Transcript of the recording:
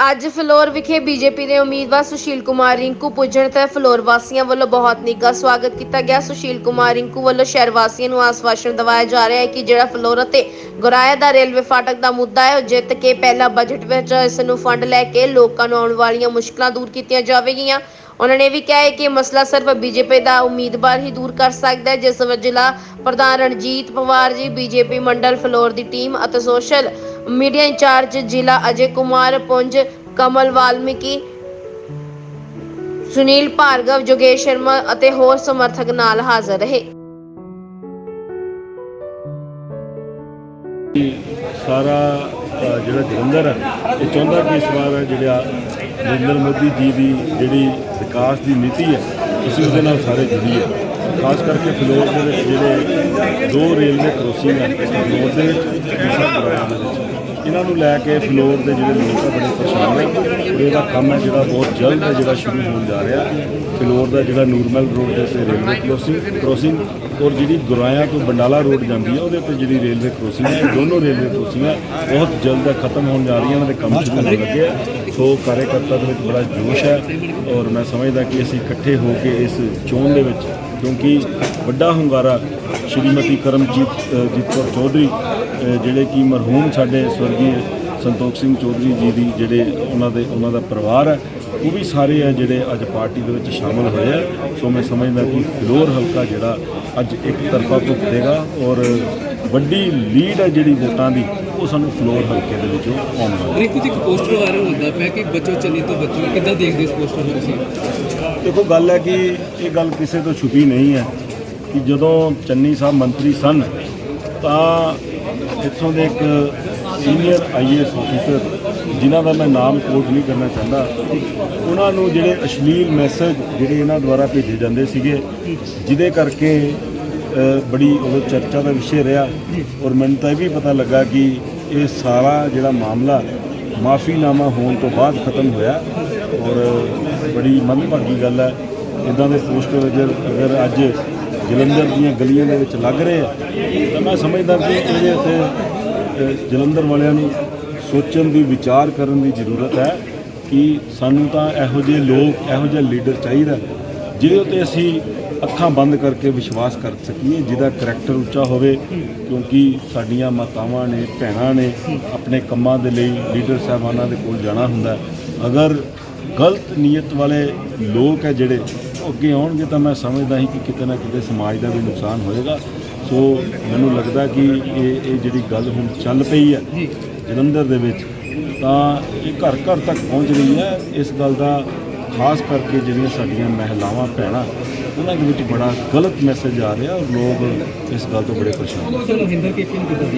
ਅੱਜ ਫਲੋਰ ਵਿਖੇ ਬੀਜੇਪੀ ਦੇ ਉਮੀਦਵਾਰ ਸੁਸ਼ੀਲ ਕੁਮਾਰ ਰਿੰਕੂ ਪੁੱਜਣ ਤੇ ਫਲੋਰ ਵਾਸੀਆਂ ਵੱਲੋਂ ਬਹੁਤ ਨਿੱਘਾ ਸਵਾਗਤ ਕੀਤਾ ਗਿਆ। ਸੁਸ਼ੀਲ ਕੁਮਾਰ ਰਿੰਕੂ ਵੱਲੋਂ ਸ਼ਹਿਰ ਵਾਸੀਆਂ ਨੂੰ ਆਸਵਾਸ਼ਨ ਦਿਵਾਇਆ ਜਾ ਰਿਹਾ ਹੈ ਕਿ ਜਿਹੜਾ ਫਲੋਰ ਅਤੇ ਗੁਰਾਇਆ ਦਾ ਰੇਲਵੇ ਫਾਟਕ ਦਾ ਮੁੱਦਾ ਹੈ, ਉਹ ਜਿੱਤ ਕੇ ਪਹਿਲਾ ਬਜਟ ਵਿੱਚ ਇਸ ਨੂੰ ਫੰਡ ਲੈ ਕੇ ਲੋਕਾਂ ਨੂੰ ਆਉਣ ਵਾਲੀਆਂ ਮੁਸ਼ਕਲਾਂ ਦੂਰ ਕੀਤੀਆਂ ਜਾਵੇਗੀਆਂ। ਉਹਨਾਂ ਨੇ ਵੀ ਕਿਹਾ ਹੈ ਕਿ ਮਸਲਾ ਸਿਰਫ ਬੀਜੇਪੀ ਦਾ ਉਮੀਦਵਾਰ ਹੀ ਦੂਰ ਕਰ ਸਕਦਾ ਹੈ, ਜਿਸ ਵਿੱਚ ਜ਼ਿਲ੍ਹਾ ਪ੍ਰਧਾਨ ਰਣਜੀਤ ਪਵਾਰ ਜੀ, ਬੀਜੇਪੀ ਮੰਡਲ ਫਲੋਰ ਦੀ ਟੀਮ ਅਤੇ ਸੋਸ਼ਲ ਮੀਡੀਆ ਇੰਚਾਰਜ ਜ਼ਿਲ੍ਹਾ ਅਜੇ ਕੁਮਾਰ ਪੁੰਜ ਕਮਲ ਵਾਲਮੀਕੀ ਸੁਨੀਲ ਭਾਰਗਵ ਜੋਗੇਸ਼ ਸ਼ਰਮਾ ਅਤੇ ਹੋਰ ਸਮਰਥਕ ਨਾਲ ਹਾਜ਼ਰ ਰਹੇ। ਸਾਰਾ ਅ, ਜਿਹੜਾ ਜਲੰਧਰ ਹੈ ਇਹ ਚਾਹੁੰਦਾ ਕਿ ਇਸ ਵਾਰ ਜਿਹੜਾ ਨਰਿੰਦਰ ਮੋਦੀ ਜੀ ਦੀ ਜਿਹੜੀ ਵਿਕਾਸ ਦੀ ਨੀਤੀ ਹੈ ਅਸੀਂ ਉਹਦੇ ਨਾਲ ਸਾਰੇ ਜੁੜੀਏ। ਖਾਸ ਕਰਕੇ ਫਲੋਰ ਦੇ ਵਿੱਚ ਜਿਹੜੇ ਦੋ ਰੇਲਵੇ ਕਰੋਸਿੰਗ ਹੈ ਫਲੋਰ ਦੇ ਵਿੱਚ ਦੂਸਰਾ ਗੁਰਾਇਆ ਦੇ ਵਿੱਚ। ਇਹਨਾਂ ਨੂੰ ਲੈ ਕੇ ਫਲੋਰ ਦੇ ਜਿਹੜੇ ਲੋਕ ਆ, ਬੜੇ ਪਰੇਸ਼ਾਨ ਨੇ। ਇਹਦਾ ਕੰਮ ਹੈ ਜਿਹੜਾ ਬਹੁਤ ਜਲਦ ਹੈ, ਜਿਹੜਾ ਸ਼ੁਰੂ ਹੋਣ ਜਾ ਰਿਹਾ। ਫਲੋਰ ਦਾ ਜਿਹੜਾ ਨੂਰਮਲ ਰੋਡ ਦੇ ਉੱਤੇ ਰੇਲਵੇ ਕਰੋਸਿੰਗ ਕਰੋਸਿੰਗ, ਔਰ ਜਿਹੜੀ ਗੁਰਾਇਆ ਤੋਂ ਬੰਡਾਲਾ ਰੋਡ ਜਾਂਦੀ ਹੈ ਉਹਦੇ ਉੱਤੇ ਜਿਹੜੀ ਰੇਲਵੇ ਕਰੋਸਿੰਗ ਹੈ ਦੋਨੋਂ ਰੇਲਵੇ ਕ੍ਰੋਸਿੰਗਾਂ ਬਹੁਤ ਜਲਦ ਖਤਮ ਹੋਣ ਜਾ ਰਹੀਆਂ ਉਹਨਾਂ ਦੇ ਕੰਮ ਸ਼ੁਰੂ ਹੋਣ ਲੱਗੇ ਆ। ਸੋ ਕਾਰਜਕਰਤਾ ਦੇ ਵਿੱਚ ਬੜਾ ਜੋਸ਼ ਹੈ, ਔਰ ਮੈਂ ਸਮਝਦਾ ਕਿ ਅਸੀਂ ਇਕੱਠੇ ਹੋ ਕੇ ਇਸ ਚੋਣ ਦੇ ਵਿੱਚ ਕਿਉਂਕਿ ਵੱਡਾ ਹੁੰਗਾਰਾ ਸ਼੍ਰੀਮਤੀ ਕਰਮਜੀਤ ਅ, ਜੀਤ ਕੌਰ ਚੌਧਰੀ ਜਿਹੜੇ ਕਿ ਮਰਹੂਮ ਸਾਡੇ ਸਵਰਗੀ ਸੰਤੋਖ ਸਿੰਘ ਚੌਧਰੀ ਜੀ ਦੀ ਜਿਹੜੇ ਉਹਨਾਂ ਦੇ ਉਹਨਾਂ ਦਾ ਪਰਿਵਾਰ ਹੈ ਉਹ ਵੀ ਸਾਰੇ ਆ ਜਿਹੜੇ ਅੱਜ ਪਾਰਟੀ ਦੇ ਵਿੱਚ ਸ਼ਾਮਲ ਹੋਏ ਆ। ਸੋ ਮੈਂ ਸਮਝਦਾ ਕਿ ਫਲੋਰ ਹਲਕਾ ਜਿਹੜਾ ਅੱਜ ਇੱਕ ਤਰਫਾ ਭੁਗਤੇਗਾ ਔਰ ਵੱਡੀ ਲੀਡ ਹੈ ਜਿਹੜੀ ਵੋਟਾਂ ਦੀ ਉਹ ਸਾਨੂੰ ਫਲੋਰ ਹਲਕੇ ਦੇ ਵਿੱਚੋਂ ਆਉਣ ਵਾਲੀ ਰਿੰਕੂ ਜੀ ਇੱਕ ਪੋਸਟਰ ਵਾਇਰਲ ਹੁੰਦਾ ਪਿਆ ਕਿ ਬੱਚੋ ਚੰਨੀ ਤੋਂ ਬੱਚੋ ਕਿੱਦਾਂ ਦੇਖਦੇ ਇਸ ਪੋਸਟਰ ਨੂੰ ਤੁਸੀਂ? ਦੇਖੋ ਗੱਲ ਹੈ ਕਿ ਇਹ ਗੱਲ ਕਿਸੇ ਤੋਂ ਛੁਪੀ ਨਹੀਂ ਹੈ ਕਿ ਜਦੋਂ ਚੰਨੀ ਸਾਹਿਬ ਮੰਤਰੀ ਸਨ ਤਾਂ ਇੱਥੋਂ ਦੇ ਇੱਕ ਸੀਨੀਅਰ ਆਈਏਐਸ ਅਫੀਸਰ ਜਿਨ੍ਹਾਂ ਦਾ ਮੈਂ ਨਾਮ ਕੋਟ ਨਹੀਂ ਕਰਨਾ ਚਾਹੁੰਦਾ ਉਹਨਾਂ ਨੂੰ ਜਿਹੜੇ ਅਸ਼ਲੀਲ ਮੈਸੇਜ ਜਿਹੜੇ ਇਹਨਾਂ ਦੁਆਰਾ ਭੇਜੇ ਜਾਂਦੇ ਸੀਗੇ ਜਿਹਦੇ ਕਰਕੇ ਬੜੀ ਉਹ ਚਰਚਾ ਦਾ ਵਿਸ਼ੇ ਰਿਹਾ ਔਰ ਮੈਨੂੰ ਤਾਂ ਇਹ ਵੀ ਪਤਾ ਲੱਗਾ ਕਿ ਇਹ ਸਾਰਾ ਜਿਹੜਾ ਮਾਮਲਾ ਮਾਫੀਨਾਮਾ ਹੋਣ ਤੋਂ ਬਾਅਦ ਖਤਮ ਹੋਇਆ ਔਰ ਬੜੀ ਮੰਦਭਾਗੀ ਗੱਲ ਹੈ। ਇਦਾਂ ਦੇ ਪੋਸਟਰ ਅਗਰ ਅੱਜ ਜਲੰਧਰ ਦੀਆਂ ਗਲੀਆਂ ਦੇ ਵਿੱਚ ਲੱਗ ਰਹੇ ਆ, ਤਾਂ ਮੈਂ ਸਮਝਦਾ ਕਿ ਇਹਦੇ ਉੱਤੇ ਜਲੰਧਰ ਵਾਲਿਆਂ ਨੂੰ ਸੋਚਣ ਦੀ, ਵਿਚਾਰ ਕਰਨ ਦੀ ਜ਼ਰੂਰਤ ਹੈ ਕਿ ਸਾਨੂੰ ਤਾਂ ਇਹੋ ਜਿਹੇ ਲੋਕ, ਇਹੋ ਜਿਹਾ ਲੀਡਰ ਚਾਹੀਦਾ ਜਿਹਦੇ ਉੱਤੇ ਅਸੀਂ ਅੱਖਾਂ ਬੰਦ ਕਰਕੇ ਵਿਸ਼ਵਾਸ ਕਰ ਸਕੀਏ ਜਿਹਦਾ ਕਰੈਕਟਰ ਉੱਚਾ ਹੋਵੇ ਕਿਉਂਕਿ ਸਾਡੀਆਂ ਮਾਤਾਵਾਂ ਨੇ ਭੈਣਾਂ ਨੇ ਆਪਣੇ ਕੰਮਾਂ ਦੇ ਲਈ ਲੀਡਰ ਸਾਹਿਬਾਨਾਂ ਦੇ ਕੋਲ ਜਾਣਾ ਹੁੰਦਾ। ਅਗਰ ਗਲਤ ਨੀਅਤ ਵਾਲੇ ਲੋਕ ਹੈ ਜਿਹੜੇ ਅੱਗੇ ਆਉਣਗੇ ਤਾਂ ਮੈਂ ਸਮਝਦਾ ਹੀ ਕਿ ਕਿਤੇ ਨਾ ਕਿਤੇ ਸਮਾਜ ਦਾ ਵੀ ਨੁਕਸਾਨ ਹੋਏਗਾ। ਸੋ ਮੈਨੂੰ ਲੱਗਦਾ ਕਿ ਇਹ ਇਹ ਜਿਹੜੀ ਗੱਲ ਹੁਣ ਚੱਲ ਪਈ ਹੈ ਜਲੰਧਰ ਦੇ ਵਿੱਚ ਤਾਂ ਇਹ ਘਰ ਘਰ ਤੱਕ ਪਹੁੰਚ ਰਹੀ ਹੈ। ਇਸ ਗੱਲ ਦਾ ਖਾਸ ਕਰਕੇ ਜਿਹੜੀਆਂ ਸਾਡੀਆਂ ਮਹਿਲਾਵਾਂ, ਭੈਣਾਂ, ਉਹਨਾਂ ਦੇ ਵਿੱਚ ਬੜਾ ਗਲਤ ਮੈਸੇਜ ਆ ਰਿਹਾ ਔਰ ਲੋਕ ਇਸ ਗੱਲ ਤੋਂ ਬੜੇ ਪਰੇਸ਼ਾਨ ਨੇ ਚਲੋ ਹਿੰਦਰ ਕੇਪੀ ਨੂੰ ਕਿੱਦਾਂ ਦੇਖਦੇ